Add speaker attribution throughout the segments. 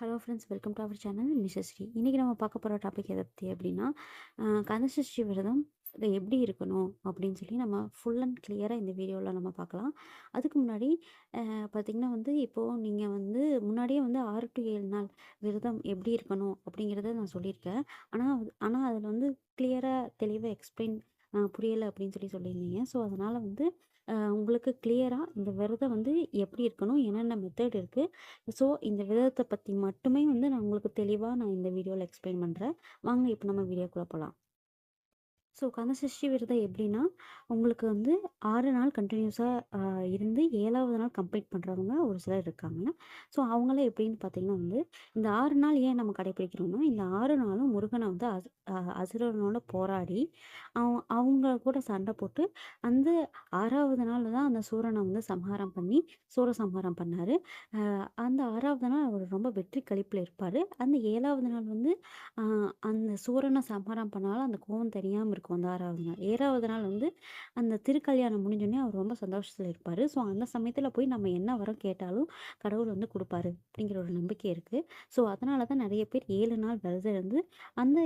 Speaker 1: Hello friends welcome to our channel Nisasri இன்றைக்கி நம்ம பார்க்க போகிற டாபிக் எதை பற்றி அப்படின்னா கந்தசஷ்டி விரதம் எப்படி இருக்கணும் அப்படின்னு சொல்லி நம்ம ஃபுல் அண்ட் கிளியராக இந்த வீடியோவில் நம்ம பார்க்கலாம். அதுக்கு முன்னாடி பார்த்திங்கன்னா வந்து இப்போது நீங்கள் வந்து முன்னாடியே வந்து ஆறு டு ஏழு நாள் விரதம் எப்படி இருக்கணும் அப்படிங்கிறத நான் சொல்லியிருக்கேன். ஆனால் ஆனால் அதில் வந்து கிளியராக தெளிவாக எக்ஸ்பிளைன் புரியலை அப்படின்னு சொல்லி சொல்லியிருந்தீங்க. ஸோ அதனால் வந்து உங்களுக்கு கிளியராக இந்த விரதம் வந்து எப்படி இருக்கணும் என்னென்ன மெத்தட் இருக்குது ஸோ இந்த விரதத்தை பற்றி மட்டுமே வந்து நான் உங்களுக்கு தெளிவாக நான் இந்த வீடியோவில் எக்ஸ்பிளைன் பண்ணுறேன் வாங்க இப்போ நம்ம வீடியோக்குள்ளே போகலாம் ஸோ கந்தசஷ்டி விரதம் எப்படின்னா உங்களுக்கு வந்து ஆறு நாள் கண்டினியூஸாக இருந்து ஏழாவது நாள் கம்ப்ளீட் பண்ணுறவங்க ஒரு சிலர் இருக்காங்க. ஸோ அவங்களாம் எப்படின்னு பார்த்தீங்கன்னா வந்து இந்த ஆறு நாள் ஏன் நம்ம கடைப்பிடிக்கிறோம்னா இந்த ஆறு நாளும் முருகனை வந்து அசு அசுரனோட போராடி அவங்க அவங்க கூட சண்டை போட்டு அந்த ஆறாவது நாள் தான் அந்த சூரனை வந்து சம்ஹாரம் பண்ணி சூர சம்ஹாரம் பண்ணார் அந்த ஆறாவது நாள் அவர் ரொம்ப வெற்றி கழிப்பில் இருப்பார். அந்த ஏழாவது நாள் வந்து அந்த சூரனை சம்ஹாரம் பண்ணாலும் அந்த கோவம் தெரியாமல் இருக்கும் அந்த ஆறாவது நாள். ஏழாவது நாள் வந்து அந்த திருக்கல்யாணம் முடிஞ்சோடனே அவர் ரொம்ப சந்தோஷத்தில் இருப்பார். ஸோ அந்த சமயத்தில் போய் நம்ம என்ன வரம் கேட்டாலும் கடவுள் வந்து கொடுப்பாரு அப்படிங்கிற ஒரு நம்பிக்கை இருக்குது ஸோ அதனால தான் நிறைய பேர் ஏழு நாள் விரதம் இருந்து அந்த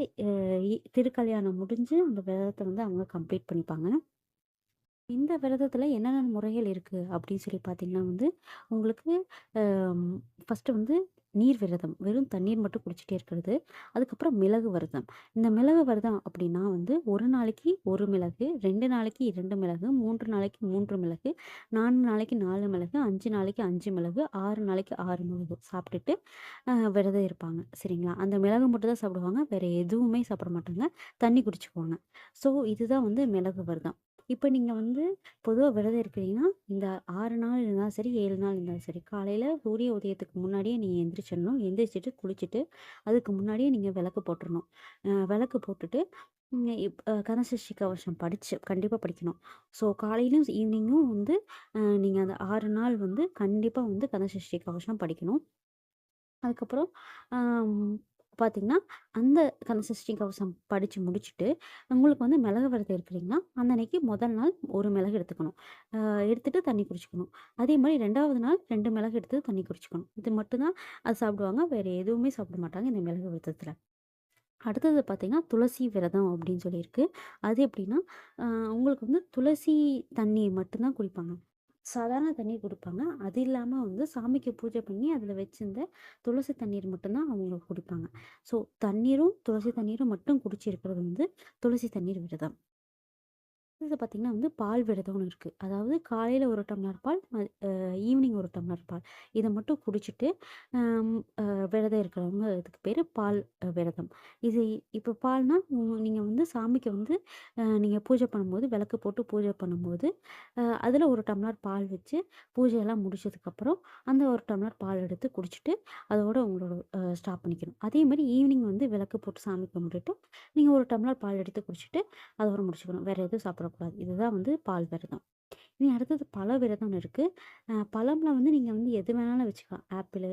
Speaker 1: திருக்கல்யாணம் முடிஞ்சு அந்த விரதத்தை வந்து அவங்க கம்ப்ளீட் பண்ணிப்பாங்க. இந்த விரதத்தில் என்னென்ன முறைகள் இருக்குது அப்படின்னு சொல்லி பார்த்தீங்கன்னா வந்து உங்களுக்கு ஃபஸ்ட்டு வந்து நீர் விரதம் வெறும் தண்ணீர் மட்டும் குடிச்சிட்டே இருக்கிறது. அதுக்கப்புறம் மிளகு விரதம். இந்த மிளகு விரதம் அப்படின்னா வந்து ஒரு நாளைக்கு ஒரு மிளகு ரெண்டு நாளைக்கு இரண்டு மிளகு மூன்று நாளைக்கு மூன்று மிளகு நான்கு நாளைக்கு நாலு மிளகு அஞ்சு நாளைக்கு அஞ்சு மிளகு ஆறு நாளைக்கு ஆறு மிளகு சாப்பிட்டுட்டு விரதம் இருப்பாங்க. சரிங்களா? அந்த மிளகு மட்டும் தான் சாப்பிடுவாங்க. வேறு எதுவுமே சாப்பிட மாட்டாங்க. தண்ணி குடிச்சுக்குவாங்க. ஸோ இதுதான் வந்து மிளகு விரதம். இப்போ நீங்கள் வந்து பொதுவாக விரதம் இருக்கிறீங்கன்னா இந்த ஆறு நாள் இருந்தாலும் சரி ஏழு நாள் இருந்தாலும் சரி காலையில் சூரிய உதயத்துக்கு முன்னாடியே நீங்கள் எந்திரிச்சிடணும் எந்திரிச்சிட்டு குளிச்சுட்டு அதுக்கு முன்னாடியே நீங்கள் விளக்கு போட்டுடணும் விளக்கு போட்டுட்டு இப் கனசஷ்டி கவசம் படித்து கண்டிப்பாக படிக்கணும். ஸோ காலையிலும் ஈவினிங்கும் வந்து நீங்கள் அந்த ஆறு நாள் வந்து கண்டிப்பாக வந்து கனசஷ்டி கவசம் படிக்கணும். அதுக்கப்புறம் பார்த்தீங்கன்னா, அந்த கந்தசஷ்டி கவசம் படித்து முடிச்சுட்டு, உங்களுக்கு வந்து மிளகு விரதம் இருக்கிறீங்கன்னா, அந்த அன்னைக்கு முதல் நாள் ஒரு மிளகு எடுத்துக்கணும். எடுத்துட்டு தண்ணி குடிச்சுக்கணும். அதே மாதிரி ரெண்டாவது நாள் ரெண்டு மிளகு எடுத்து தண்ணி குடிச்சுக்கணும். இது மட்டும்தான் அது சாப்பிடுவாங்க. வேறு எதுவுமே சாப்பிட மாட்டாங்க இந்த மிளகு விரதத்தில் அடுத்தது பார்த்தீங்கன்னா, துளசி விரதம் அப்படின்னு சொல்லியிருக்கு. அது எப்படின்னா, உங்களுக்கு வந்து துளசி தண்ணி மட்டும்தான் குடிப்பாங்க. சாதாரண தண்ணீர் கொடுப்பாங்க அது இல்லாமல் வந்து சாமிக்கு பூஜை பண்ணி அதில் வச்சிருந்த துளசி தண்ணீர் மட்டும்தான் அவங்களுக்கு அவங்க ஸோ தண்ணீரும், துளசி தண்ணீரும் மட்டும் குடிச்சிருக்கிறது வந்து துளசி தண்ணீர் விரதம். அடுத்தது பார்த்திங்கன்னா வந்து பால் விரதம்னு இருக்குது அதாவது காலையில் ஒரு டம்ளர் பால் ஈவினிங் ஒரு டம்ளர் பால். இதை மட்டும் குடிச்சிட்டு விரதம் இருக்கிறவங்க இதுக்கு பேர் பால் விரதம். இது இப்போ பால்னா நீங்கள் வந்து சாமிக்கு வந்து நீங்கள் பூஜை பண்ணும்போது விளக்கு போட்டு பூஜை பண்ணும்போது அதில் ஒரு டம்ளர் பால் வச்சு பூஜையெல்லாம் முடிச்சதுக்கப்புறம் அந்த ஒரு டம்ளர் பால் எடுத்து குடிச்சிட்டு அதோட உங்களோட ஸ்டாப் பண்ணிக்கணும். அதே மாதிரி ஈவினிங் வந்து விளக்கு போட்டு சாமி கும்பிட்டுட்டு நீங்கள் ஒரு டம்ளர் பால் எடுத்து குடிச்சிட்டு அதோட முடிச்சுக்கணும். வேறு எதுவும் சாப்பிட சாப்பிடக்கூடாது. இதுதான் வந்து பால் விரதம். இனி அடுத்தது பல விரதம்னு இருக்குது பழம்ல வந்து நீங்கள் வந்து எது வேணாலும் வச்சுக்கலாம். ஆப்பிள்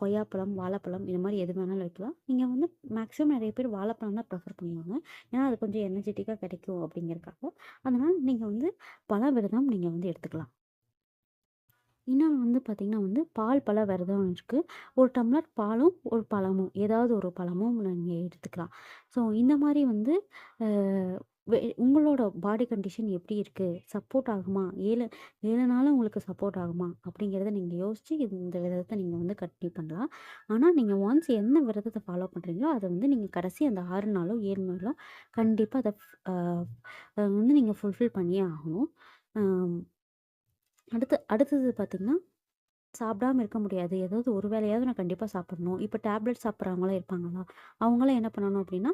Speaker 1: கொய்யாப்பழம் வாழைப்பழம் இது மாதிரி எது வேணாலும் வைக்கலாம். நீங்கள் வந்து மேக்ஸிமம் நிறைய பேர் வாழைப்பழம் தான் ப்ரிஃபர் பண்ணுவாங்க. ஏன்னா அது கொஞ்சம் எனர்ஜெட்டிக்காக கிடைக்கும் அப்படிங்கிறக்காக அதனால் நீங்கள் வந்து பல விரதம் நீங்கள் வந்து எடுத்துக்கலாம். இன்னொன்று வந்து பார்த்திங்கன்னா வந்து பால் பழ விரதம் இருக்குது ஒரு டம்ளர் பாலும் ஒரு பழமும். ஏதாவது ஒரு பழமும் நீங்கள் எடுத்துக்கலாம். ஸோ இந்த மாதிரி வந்து உங்களோட பாடி கண்டிஷன் எப்படி இருக்குது சப்போர்ட் ஆகுமா? ஏழு ஏழு நாளும் உங்களுக்கு சப்போர்ட் ஆகுமா? அப்படிங்கிறத நீங்கள் யோசித்து இந்த விரதத்தை நீங்கள் வந்து கண்டினியூ பண்ணலாம். ஆனால் நீங்கள் ஒன்ஸ் என்ன விரதத்தை ஃபாலோ பண்ணுறீங்களோ அதை வந்து நீங்கள் கடைசி அந்த ஆறு நாளோ ஏழு நாளோ கண்டிப்பாக அதை வந்து நீங்கள் ஃபுல்ஃபில் பண்ணியே ஆகணும். அடுத்து அடுத்தது பார்த்திங்கன்னா சாப்பிடாம இருக்க முடியாது. ஏதாவது ஒரு வேலையாவது நான் கண்டிப்பாக சாப்பிடணும். இப்போ டேப்லெட் சாப்பிட்றவங்களாம் இருப்பாங்களா? அவங்களாம் என்ன பண்ணணும் அப்படின்னா,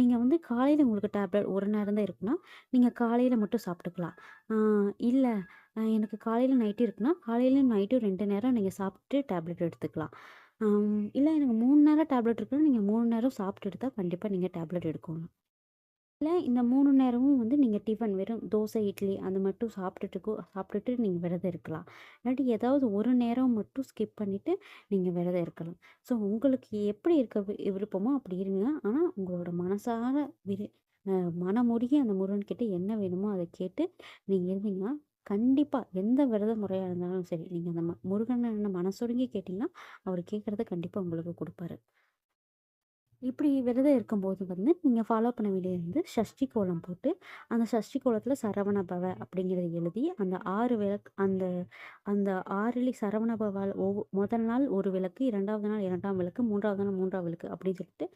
Speaker 1: நீங்கள் வந்து காலையில் உங்களுக்கு டேப்லெட் ஒரு நேரம் தான் இருக்குன்னா, நீங்கள் காலையில் மட்டும் சாப்பிட்டுக்கலாம். இல்லை எனக்கு காலையில் நைட்டு இருக்குன்னா, காலையிலையும் நைட்டும் ரெண்டு நேரம் நீங்கள் சாப்பிட்டு டேப்லெட் எடுத்துக்கலாம். இல்லை எனக்கு மூணு நேரம் டேப்லெட் இருக்குன்னா, நீங்கள் மூணு நேரம் சாப்பிட்டு எடுத்தால் கண்டிப்பாக நீங்கள் டேப்லெட் எடுக்கணும். இல்லை இந்த மூணு நேரமும் வந்து நீங்கள் டிஃபன் வெறும் தோசை இட்லி அந்த மட்டும் சாப்பிட்டுட்டு சாப்பிட்டுட்டு நீங்கள் விரதம் இருக்கலாம். இல்லாட்டி ஏதாவது ஒரு நேரம் மட்டும் ஸ்கிப் பண்ணிவிட்டு நீங்கள் விரதம் இருக்கலாம். ஸோ உங்களுக்கு எப்படி இருக்க விருப்பமோ அப்படி இருங்க. ஆனால் உங்களோட மனசார விரு மனமுருகி அந்த முருகன்கிட்ட என்ன வேணுமோ அதை கேட்டு நீங்கள் இருந்தீங்கன்னா கண்டிப்பாக எந்த விரத முறையாக இருந்தாலும் சரி, நீங்கள் அந்த ம முருகன மனசுருங்கி கேட்டீங்கன்னா, அவர் கேட்குறத கண்டிப்பாக உங்களுக்கு கொடுப்பாரு. இப்படி விரதம் இருக்கும்போது வந்து, நீங்கள் ஃபாலோ பண்ண வேண்டியது வந்து சஷ்டி கோலம் போட்டு, அந்த சஷ்டி கோலத்தில் சரவண பவ அப்படிங்கிறத எழுதி, அந்த ஆறு விளக்கு அந்த அந்த ஆறுலி சரவண பவால் ஒவ் முதல் நாள் ஒரு விளக்கு, இரண்டாவது நாள் இரண்டாம் விளக்கு, மூன்றாவது நாள் மூன்றாம் விளக்கு அப்படின்னு சொல்லிட்டு,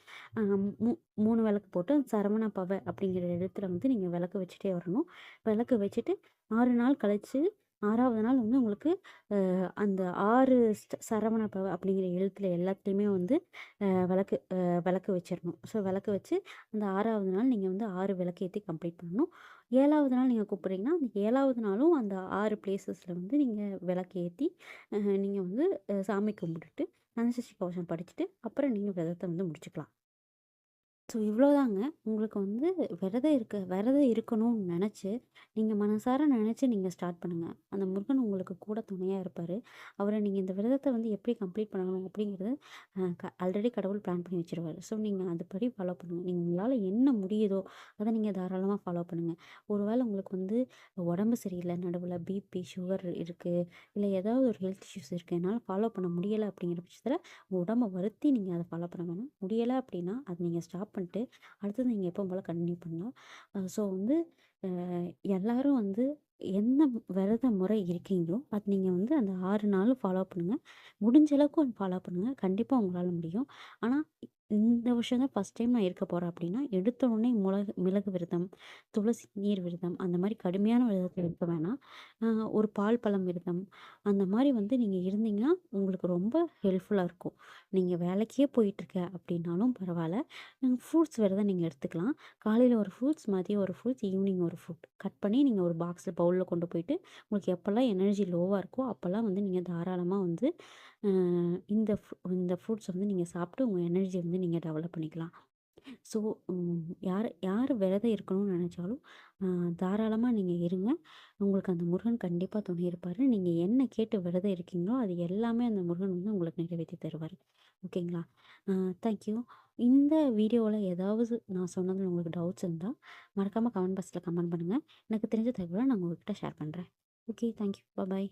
Speaker 1: மூ மூணு விளக்கு போட்டு சரவண பவ அப்படிங்கிற இடத்துல வந்து நீங்கள் விளக்கு வச்சுட்டே வரணும். விளக்கு வச்சுட்டு ஆறு நாள் கழிச்சு ஆறாவது நாள் வந்து உங்களுக்கு அந்த ஆறு சரவண பவ அப்படிங்கிற எழுத்துல எல்லாத்துலேயுமே வந்து விளக்கு விளக்கு வச்சிடணும் ஸோ விளக்கு வச்சு அந்த ஆறாவது நாள் நீங்கள் வந்து ஆறு விளக்கு ஏற்றி கம்ப்ளீட் பண்ணணும். ஏழாவது நாள் நீங்கள் கூப்பிட்றீங்கன்னா அந்த ஏழாவது நாளும் அந்த ஆறு பிளேசஸில் வந்து நீங்கள் விளக்கு நீங்கள் வந்து சாமி கும்பிட்டுட்டு, கந்தசஷ்டி கவசம் படிச்சுட்டு, அப்புறம் நீங்கள் விதத்தை வந்து முடிச்சுக்கலாம். ஸோ இவ்வளோதாங்க. உங்களுக்கு வந்து விரதம் இருக்க விரதம் இருக்கணும்னு நினச்சி நீங்கள் மனசார நினச்சி நீங்கள் ஸ்டார்ட் பண்ணுங்கள் அந்த முருகன் உங்களுக்கு கூட துணையாக இருப்பார். அவரை நீங்கள் இந்த விரதத்தை வந்து எப்படி கம்ப்ளீட் பண்ணணும் அப்படிங்கிறது க ஆல்ரெடி கடவுள் பிளான் பண்ணி வச்சுருவார். ஸோ நீங்கள் அதுபடி ஃபாலோ பண்ணுங்கள் நீங்கள் உங்களால் என்ன முடியுதோ, அதை நீங்கள் தாராளமாக ஃபாலோ பண்ணுங்கள் ஒருவேளை உங்களுக்கு வந்து உடம்பு சரியில்லை நடுவில் பிபி, சுகர் இருக்குது இல்லை ஏதாவது ஒரு ஹெல்த் இஷ்யூஸ் இருக்குது என்னால் ஃபாலோ பண்ண முடியலை அப்படிங்கிற பட்சத்தில் உடம்பை உடம்ப வருத்தி நீங்கள் அதை ஃபாலோ பண்ண வேணாம். முடியலை அப்படின்னா, அதை நீங்கள் ஸ்டாப் பண்ணிட்டு, அடுத்தது நீங்கள் எப்போ போல் கண்டினியூ பண்ணலாம். ஸோ வந்து எல்லோரும் எல்லாரும் வந்து என்ன விரத முறை இருக்கீங்களோ, அது நீங்கள் வந்து அந்த ஆறு நாளும் ஃபாலோ பண்ணுங்கள் முடிஞ்ச அளவுக்கு ஃபாலோ பண்ணுங்கள் கண்டிப்பாக உங்களால் முடியும். ஆனால் இந்த வருஷம் தான் ஃபர்ஸ்ட் டைம் நான் இருக்க போகிறேன் அப்படின்னா, எடுத்த உடனே மிளகு மிளகு விரதம், துளசி நீர் விரதம் அந்த மாதிரி கடுமையான விரதத்தில் இருக்க வேணாம். ஒரு பால் பழம் விரதம், அந்த மாதிரி வந்து நீங்கள் இருந்தீங்கன்னா, உங்களுக்கு ரொம்ப ஹெல்ப்ஃபுல்லாக இருக்கும். நீங்கள் வேலைக்கே போயிட்டுருக்க அப்படின்னாலும் பரவாயில்ல நீங்கள் ஃப்ரூட்ஸ் விரதம் நீங்கள் எடுத்துக்கலாம். காலையில் ஒரு ஃப்ரூட்ஸ், மதியம் ஒரு ஃப்ரூட்ஸ், ஈவினிங் ஒரு ஃப்ரூட். கட் பண்ணி நீங்கள் ஒரு பாக்ஸில் பவுலில் கொண்டு போயிட்டு, உங்களுக்கு எப்போல்லாம் எனர்ஜி லோவாக இருக்கோ, அப்போல்லாம் வந்து நீங்கள் தாராளமாக வந்து இந்த இந்த ஃப்ரூட்ஸ் வந்து நீங்கள் சாப்பிட்டு உங்கள் எனர்ஜியை வந்து நீங்கள் டெவலப் பண்ணிக்கலாம். ஸோ யார் யார் விரதம் இருக்கணும்னு நினச்சாலும் தாராளமாக நீங்கள் இருங்க. உங்களுக்கு அந்த முருகன் கண்டிப்பாக துணை இருப்பார் நீங்கள் என்ன கேட்டு விரதம் இருக்கீங்களோ, அது எல்லாமே அந்த முருகன் வந்து உங்களுக்கு நிறைவேற்றி தருவார் ஓகேங்களா? Thank you thank you. இந்த வீடியோவில் ஏதாவது நான் சொன்னதில் உங்களுக்கு டவுட்ஸ் இருந்தால் மறக்காமல் கமெண்ட் பாக்ஸில் கமெண்ட் பண்ணுங்கள் எனக்கு தெரிஞ்ச தகவலை நான் உங்கள்கிட்ட ஷேர் பண்ணுறேன் ஓகே. Thank you. பாய்.